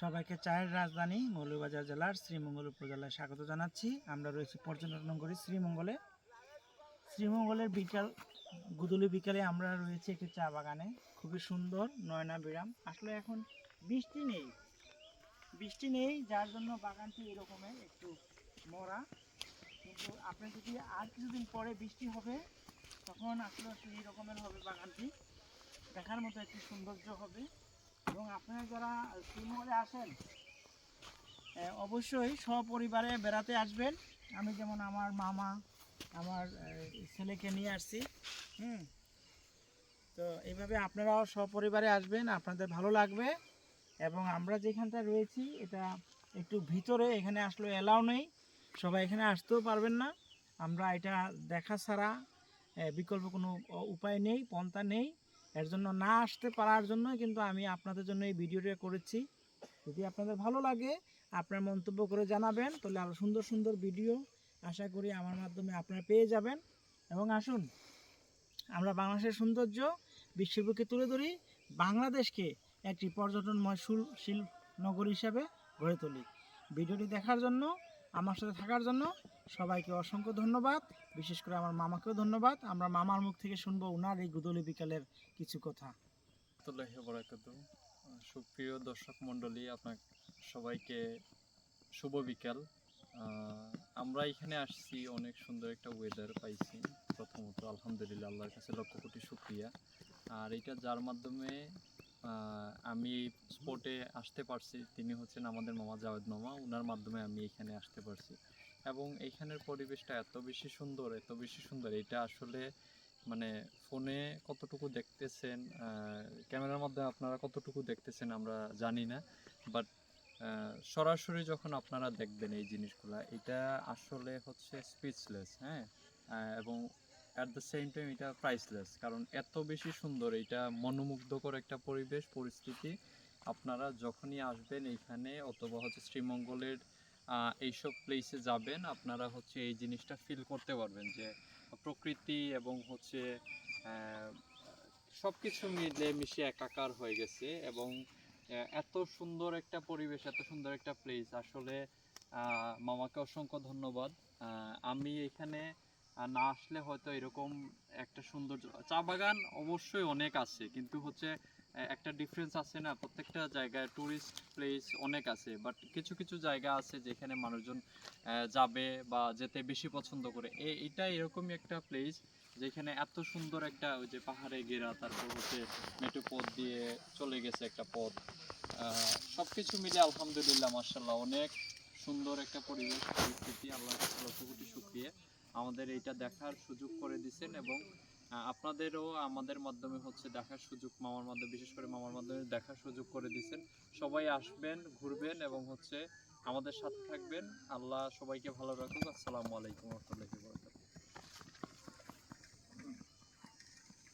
সবাইকে চায়ের রাজধানী মৌলভীবাজার জেলার শ্রীমঙ্গল উপজেলায় স্বাগত জানাচ্ছি। আমরা রয়েছি পর্যটন নগরী শ্রীমঙ্গলে। শ্রীমঙ্গলের বিকাল, গুদুলি বিকালে আমরা রয়েছি একটি চা বাগানে। খুবই সুন্দর নয়না বিরাম। আসলে এখন বৃষ্টি নেই। বৃষ্টি নেই, যার জন্য বাগানটি এরকমের একটু মরা। কিন্তু আপনি যদি আর কিছুদিন পরে বৃষ্টি হবে, তখন আসলে আসলে এই রকমের হবে বাগানটি। দেখার মতো একটি সৌন্দর্য হবে। এবং আপনারা যারা শ্রীমঙ্গলে আসেন অবশ্যই সপরিবারে বেড়াতে আসবেন। আমি যেমন আমার মামা, আমার ছেলেকে নিয়ে আসছি, হুম। তো এইভাবে আপনারাও সপরিবারে আসবেন, আপনাদের ভালো লাগবে। এবং আমরা যেখানটা রয়েছি, এটা একটু ভিতরে, এখানে আসলে এলাও নেই। সবাই এখানে আসতেও পারবেন না। আমরা এটা দেখা ছাড়া বিকল্প কোনো উপায় নেই, পন্থা নেই। এর জন্য না আসতে পারার জন্য কিন্তু আমি আপনাদের জন্য এই ভিডিওটা করেছি। যদি আপনাদের ভালো লাগে, আপনার মন্তব্য করে জানাবেন, তাহলে আরও সুন্দর সুন্দর ভিডিও আশা করি আমার মাধ্যমে আপনারা পেয়ে যাবেন। এবং আসুন, আমরা বাংলাদেশের সৌন্দর্য বিশ্বের বুকে তুলে ধরি, বাংলাদেশকে একটি পর্যটনময় শুল- নগরী হিসাবে গড়ে তুলি। ভিডিওটি দেখার জন্য, আমার সাথে থাকার জন্য সবাইকে অসংখ্য ধন্যবাদ। বিশেষ করে আমার মামাকেও ধন্যবাদ। আমরা মামার মুখ থেকে শুনব উনার এই গুদলি বিকালের কিছু কথা। সুপ্রিয় দর্শক মণ্ডলী, আপনার সবাইকে শুভ বিকাল। আমরা এখানে আসছি, অনেক সুন্দর একটা ওয়েদার পাইছি। প্রথমত আলহামদুলিল্লাহ, আল্লাহর কাছে লক্ষ কোটি শুক্রিয়া। আর এটা যার মাধ্যমে আমি স্পটে আসতে পারছি, তিনি হচ্ছেন আমাদের মামা জাভেদ মামা। ওনার মাধ্যমে আমি এখানে আসতে পারছি। এবং এইখানের পরিবেশটা এত বেশি সুন্দর, এত বেশি সুন্দর। এটা আসলে মানে ফোনে কতটুকু দেখতেছেন ক্যামেরার মধ্যে আপনারা কতটুকু দেখতেছেন আমরা জানি না। বাট সরাসরি যখন আপনারা দেখবেন এই জিনিসগুলা, এটা আসলে হচ্ছে স্পিচলেস হ্যাঁ? এবং অ্যাট দ্য সেম টাইম এটা প্রাইসলেস কারণ এত বেশি সুন্দর, এটা মনোমুগ্ধকর একটা পরিবেশ, পরিস্থিতি। আপনারা যখনই আসবেন এইখানে অথবা হচ্ছে শ্রীমঙ্গলের এইসব প্লেসে যাবেন, আপনারা হচ্ছে এই জিনিসটা ফিল করতে পারবেন যে প্রকৃতি এবং হচ্ছে সব কিছু মিলে মিশে একাকার হয়ে গেছে এবং এত সুন্দর একটা পরিবেশ, এত সুন্দর একটা প্লেস আসলে মামাকে অসংখ্য ধন্যবাদ। আমি এখানে না আসলে হয়তো এরকম একটা সুন্দর চা বাগান অবশ্যই অনেক আছে, কিন্তু হচ্ছে একটা ডিফারেন্স আছে না? প্রত্যেকটা জায়গায় টুরিস্ট প্লেস অনেক আছে বাট কিছু কিছু জায়গা আছে যেখানে মানুষজন যাবে বা যেতে বেশি পছন্দ করে। এটা এরকমই একটা প্লেস যেখানে এত সুন্দর একটা ওই যে পাহাড়ে ঘেরা, তারপর হচ্ছে মেট্রো পথ দিয়ে চলে গেছে একটা পথ। সব কিছু মিলে আলহামদুলিল্লাহ মার্শাল্লাহ অনেক সুন্দর একটা পরিবেশ, পরিস্থিতি। আল্লাহর কাছে লক্ষ কোটি শুক্রিয়া। আমাদের এইটা দেখার সুযোগ করে দিছেন এবং আপনাদেরও আমাদের মাধ্যমে হচ্ছে দেখার সুযোগ, মামার মাধ্যমে, বিশেষ করে মামার মাধ্যমে দেখার সুযোগ করে দিয়েছেন। সবাই আসবেন, ঘুরবেন এবং হচ্ছে আমাদের সাথে থাকবেন। আল্লাহ সবাইকে ভালো রাখুক। আসসালামু আলাইকুম রহমতুল্লাহি